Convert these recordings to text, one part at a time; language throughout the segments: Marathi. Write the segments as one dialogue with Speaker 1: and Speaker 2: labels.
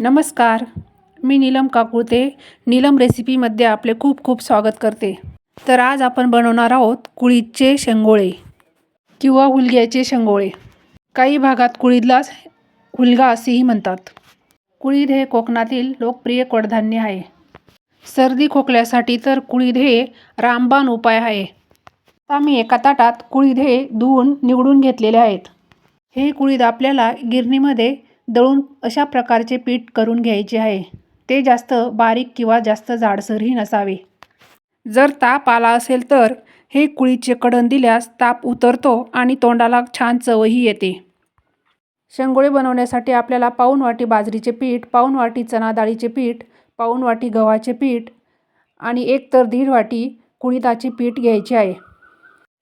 Speaker 1: नमस्कार. मी नीलम काकुळते. नीलम रेसिपीमध्ये आपले खूप खूप स्वागत करते. तर आज आपण बनवणार आहोत कुळीदचे शेंगोळे किंवा हुलग्याचे शेंगोळे. काही भागात कुळीदला हुलगा असेही म्हणतात. कुळीद हे कोकणातील लोकप्रिय कडधान्य आहे. सर्दी खोकल्यासाठी तर कुळीद हे रामबाण उपाय आहे. आता मी एका ताटात कुळीद हे धुवून निवडून घेतलेले आहेत. हे कुळीद आपल्याला गिरणीमध्ये दळून अशा प्रकारचे पीठ करून घ्यायचे आहे. ते जास्त बारीक किंवा जास्त जाडसरही नसावे. जर ताप आला असेल तर हे कुळीचे कडण दिल्यास ताप उतरतो आणि तोंडाला छान चवही येते. शेंगोळे बनवण्यासाठी आपल्याला पाऊण वाटी बाजरीचे पीठ पाऊण वाटी चणा डाळीचे पीठ पाऊण वाटी गव्हाचे पीठ आणि एक तर दीड वाटी कुळिदाचे पीठ घ्यायचे आहे.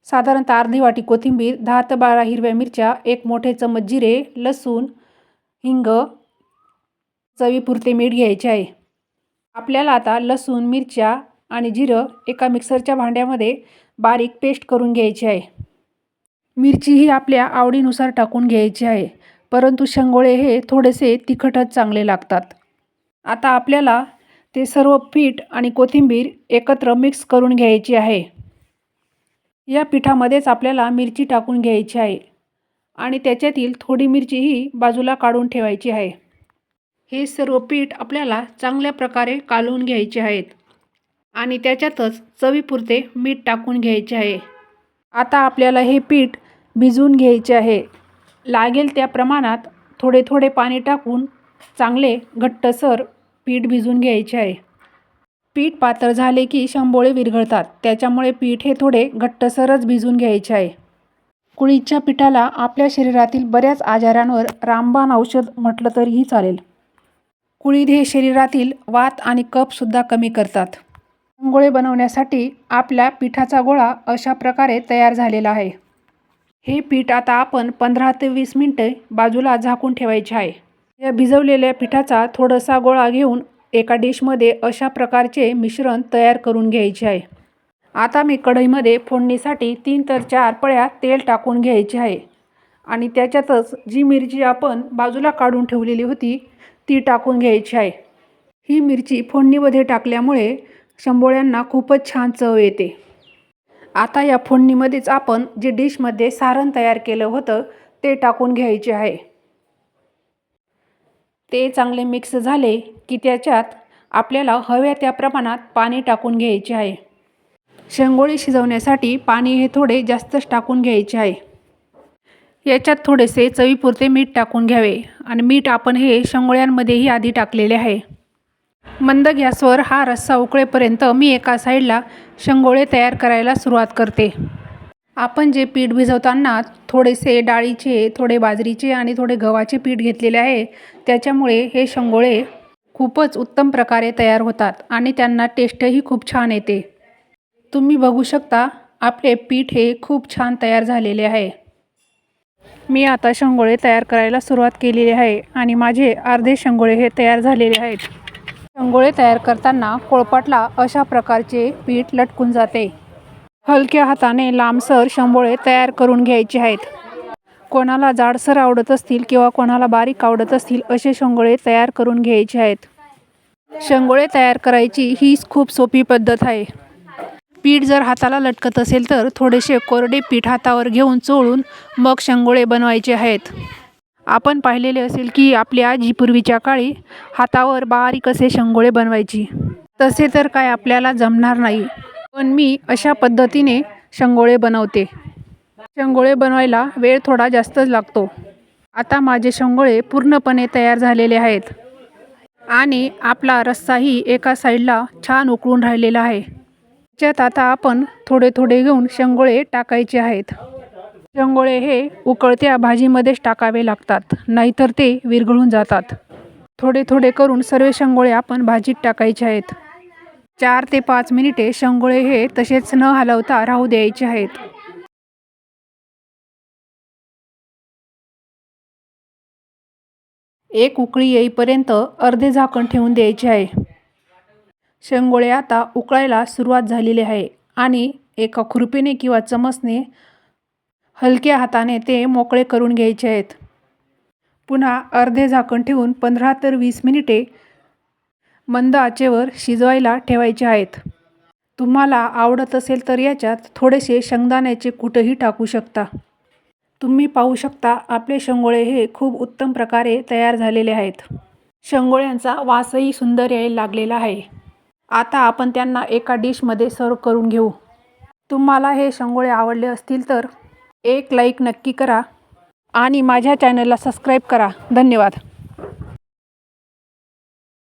Speaker 1: साधारणतः अर्धी वाटी कोथिंबीर दहा ते बारा हिरव्या मिरच्या एक मोठे चमच जिरे लसूण हिंग चवीपुरते मीठ घ्यायचे आहे. आपल्याला आता लसूण मिरच्या आणि जिरं एका मिक्सरच्या भांड्यामध्ये बारीक पेस्ट करून घ्यायची आहे. मिरची ही आपल्या आवडीनुसार टाकून घ्यायची आहे परंतु शेंगोळे हे थोडेसे तिखटच चांगले लागतात. आता आपल्याला ते सर्व पीठ आणि कोथिंबीर एकत्र मिक्स करून घ्यायची आहे. या पिठामध्येच आपल्याला मिरची टाकून घ्यायची आहे. आणि त्याच्यातील थोडी मिरचीही बाजूला काढून ठेवायची आहे. हे सर्व पीठ आपल्याला चांगल्या प्रकारे कालवून घ्यायचे आहेत. आणि त्याच्यातच चवीपुरते मीठ टाकून घ्यायचे आहे. आता आपल्याला हे पीठ भिजवून घ्यायचे आहे. लागेल त्या प्रमाणात थोडे थोडे पाणी टाकून चांगले घट्टसर पीठ भिजवून घ्यायचे आहे. पीठ पातळ झाले की शंबोळे विरघळतात. त्याच्यामुळे पीठ हे थोडे घट्टसरच भिजून घ्यायचे आहे. कुळीच्या पिठाला आपल्या शरीरातील बऱ्याच आजारांवर रामबाण औषध म्हटलं तरीही चालेल. कुळीद हे शरीरातील वात आणि कपसुद्धा कमी करतात. गोळे बनवण्यासाठी आपल्या पिठाचा गोळा अशा प्रकारे तयार झालेला आहे. हे पीठ आता आपण पंधरा ते वीस मिनटे बाजूला झाकून ठेवायचे आहे. या भिजवलेल्या पिठाचा थोडासा गोळा घेऊन एका डिशमध्ये अशा प्रकारचे मिश्रण तयार करून घ्यायचे आहे. आता मी कढईमध्ये फोडणीसाठी तीन तर चार पळ्या तेल टाकून घ्यायचे आहे. आणि त्याच्यातच जी मिरची आपण बाजूला काढून ठेवलेली होती ती टाकून घ्यायची आहे. ही मिरची फोडणीमध्ये टाकल्यामुळे शंभोळ्यांना खूपच छान चव येते. आता या फोडणीमध्येच आपण जे डिशमध्ये सारण तयार केलं होतं ते टाकून घ्यायचे आहे. ते चांगले मिक्स झाले की त्याच्यात आपल्याला हव्या त्या प्रमाणात पाणी टाकून घ्यायचे आहे. शेंगोळे शिजवण्यासाठी पाणी हे थोडे जास्तच टाकून घ्यायचे आहे. याच्यात थोडेसे चवीपुरते मीठ टाकून घ्यावे आणि मीठ आपण हे शेंगोळ्यांमध्येही आधी टाकलेले आहे. मंद गॅसवर हा रस्सा उकळेपर्यंत मी एका साईडला शेंगोळे तयार करायला सुरुवात करते. आपण जे पीठ भिजवताना थोडेसे डाळीचे थोडे बाजरीचे आणि थोडे गव्हाचे पीठ घेतलेले आहे त्याच्यामुळे हे शेंगोळे खूपच उत्तम प्रकारे तयार होतात आणि त्यांना टेस्टही खूप छान येते. तुम्ही बघू शकता आपले पीठ हे खूप छान तयार झालेले आहे. मी आता शंगोळे तयार करायला सुरुवात केलेली आहे आणि माझे अर्धे शंगोळे हे तयार झालेले आहेत. शंगोळे तयार करताना कोळपाटला अशा प्रकारचे पीठ लटकून जाते. हलक्या हाताने लांबसर शंगोळे तयार करून घ्यायचे आहेत. कोणाला जाडसर आवडत असतील किंवा कोणाला बारीक आवडत असतील असे शंगोळे तयार करून घ्यायचे आहेत. शंगोळे तयार करायची ही खूप सोपी पद्धत आहे. पीठ जर हाताला लटकत असेल तर थोडेसे कोरडे पीठ हातावर घेऊन चोळून मग शंगोळे बनवायचे आहेत. आपण पाहिलेले असेल की आपली आजी पूर्वीच्या काळी हातावर बारीक असे शंगोळे बनवायची. तसे तर काय आपल्याला जमणार नाही. पण मी अशा पद्धतीने शंगोळे बनवते. शंगोळे बनवायला वेळ थोडा जास्तच लागतो. आता माझे शंगोळे पूर्णपणे तयार झालेले आहेत. आणि आपला रस्साही एका साईडला छान उकळून राहिलेला आहे. त्याच्यात आता आपण थोडे थोडे घेऊन शेंगोळे टाकायचे आहेत. शेंगोळे हे उकळत्या भाजीमध्येच टाकावे लागतात नाहीतर ते विरघळून जातात. थोडे थोडे करून सर्व शेंगोळे आपण भाजीत टाकायचे आहेत. चार ते पाच मिनिटे शेंगोळे हे तसेच न हलवता राहू द्यायचे आहेत. एक उकळी येईपर्यंत अर्धे झाकण ठेवून द्यायचे आहे. शेंगोळे आता उकळायला सुरुवात झालेली आहे आणि एका खुरपीने किंवा चमचने हलक्या हाताने ते मोकळे करून घ्यायचे आहेत. पुन्हा अर्धे झाकण ठेवून पंधरा तर वीस मिनिटे मंद आचेवर शिजवायला ठेवायचे आहेत. तुम्हाला आवडत असेल तर याच्यात थोडेसे शेंगदाण्याचे कुठंही टाकू शकता. तुम्ही पाहू शकता आपले शेंगोळे हे खूप उत्तम प्रकारे तयार झालेले आहेत. शेंगोळ्यांचा वासही सुंदर यायला लागलेला आहे. आता आपण त्यांना एका डिशमध्ये सर्व करून घेऊ. तुम्हाला हे शंगोळे आवडले असतील तर एक लाईक नक्की करा आणि माझ्या चॅनलला सबस्क्राईब करा. धन्यवाद.